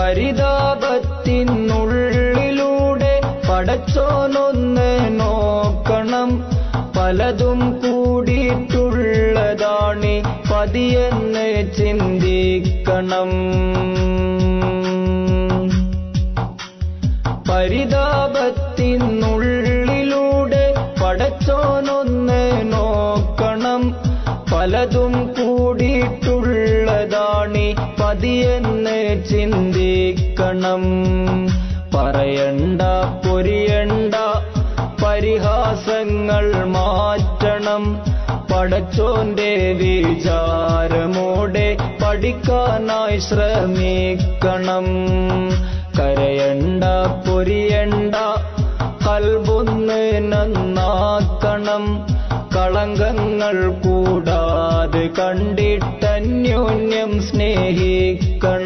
പരിതാപത്തിനുള്ളിലൂടെ പടച്ചോനൊന്ന് നോക്കണം. പലതും കൂടിയിട്ടുള്ളതാണ് പതിയെന്ന് ചിന്തിക്കണം. പരിതാപത്തിനുള്ളിലൂടെ പടച്ചോനൊന്ന് നോക്കണം. പലതും കൂടിയിട്ടുള്ളതാണ് പതിയെന്ന് ചിന്തിക്കണം പറയണ്ട പൊരിയണ്ട പരിഹാസങ്ങൾ മാറ്റണം. പടച്ചോന്റെ വിചാരമോടെ പഠിക്കാനായി ശ്രമിക്കണം. കരയണ്ട പൊരിയണ്ട കൽബൊന്ന് നന്നാക്കണം. കളങ്കങ്ങൾ കൂടാതെ കണ്ടിട്ടന്യോന്യം സ്നേഹിക്കണം.